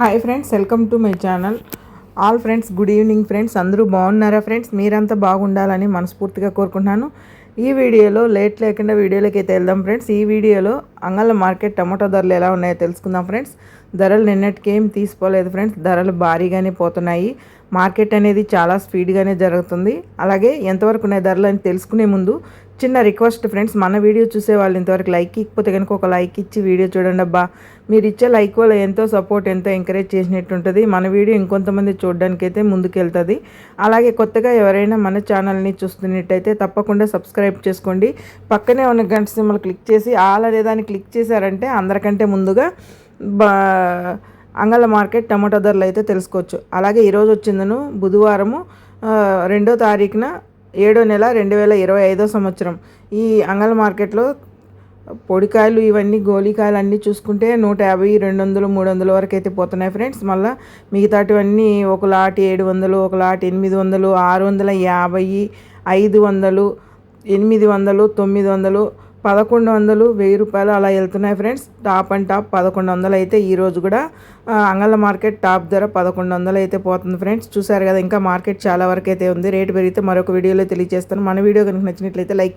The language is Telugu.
Hi friends welcome to my channel. All friends good evening friends. అందరూ బాగున్నారా ఫ్రెండ్స్? మీరంతా బాగుండాలని మనస్ఫూర్తిగా కోరుకుంటున్నాను. ఈ వీడియోలో లేట్ లేకుండా వీడియోలోకి అయితే వెళ్దాం ఫ్రెండ్స్. ఈ వీడియోలో అంగళ్ళ మార్కెట్ టమాటో ధరలు ఎలా ఉన్నాయో తెలుసుకుందాం ఫ్రెండ్స్. ధరలు నిన్నటికేం తీసుకోలేదు ఫ్రెండ్స్. ధరలు భారీగానే పోతున్నాయి. మార్కెట్ అనేది చాలా స్పీడ్గానే జరుగుతుంది. అలాగే ఎంతవరకు ఉన్నాయి ధరలు అని తెలుసుకునే ముందు చిన్న రిక్వెస్ట్ ఫ్రెండ్స్ మన వీడియో చూసే వాళ్ళు ఇంతవరకు లైక్ ఇకపోతే కనుక ఒక లైక్ ఇచ్చి వీడియో చూడండి అబ్బా. మీరు ఇచ్చే లైక్ వల్ల ఎంతో సపోర్ట్ ఎంతో ఎంకరేజ్ చేసినట్టు ఉంటుంది. మన వీడియో ఇంకొంతమంది చూడడానికి అయితే ముందుకెళ్తుంది. అలాగే కొత్తగా ఎవరైనా మన ఛానల్ని చూస్తున్నట్టయితే తప్పకుండా సబ్స్క్రైబ్ చేసుకోండి. పక్కనే ఉన్న గంట సింబల్ క్లిక్ చేసి ఆల్ అనేదాన్ని క్లిక్ చేశారంటే అందరికంటే ముందుగా బా అంగళ మార్కెట్ టమాటో ధరలు అయితే తెలుసుకోవచ్చు. అలాగే ఈరోజు వచ్చిందను బుధవారము రెండో తారీఖున ఏడో నెల రెండు వేల ఇరవై ఐదో సంవత్సరం. ఈ అంగళ మార్కెట్లో పొడికాయలు ఇవన్నీ గోలికాయలు అన్నీ చూసుకుంటే నూట యాభై రెండు వందలు మూడు వందల వరకు అయితే పోతున్నాయి ఫ్రెండ్స్. మళ్ళీ మిగతాటివన్నీ ఒక లాట్ ఏడు వందలు ఒక లాట్ ఎనిమిది వందలు ఆరు వందల యాభై ఐదు వందలు ఎనిమిది వందలు తొమ్మిది వందలు పదకొండు వందలు వెయ్యి రూపాయలు అలా వెళ్తున్నాయి ఫ్రెండ్స్. టాప్ అండ్ టాప్ పదకొండు వందలు అయితే ఈరోజు కూడా అంగళ మార్కెట్ టాప్ ధర పదకొండు వందలు అయితే పోతుంది ఫ్రెండ్స్. చూసారు కదా ఇంకా మార్కెట్ చాలా వరకు అయితే ఉంది. రేటు పెరిగితే మరొక వీడియోలో తెలియజేస్తాను. మన వీడియో కనుక నచ్చినట్లయితే లైక్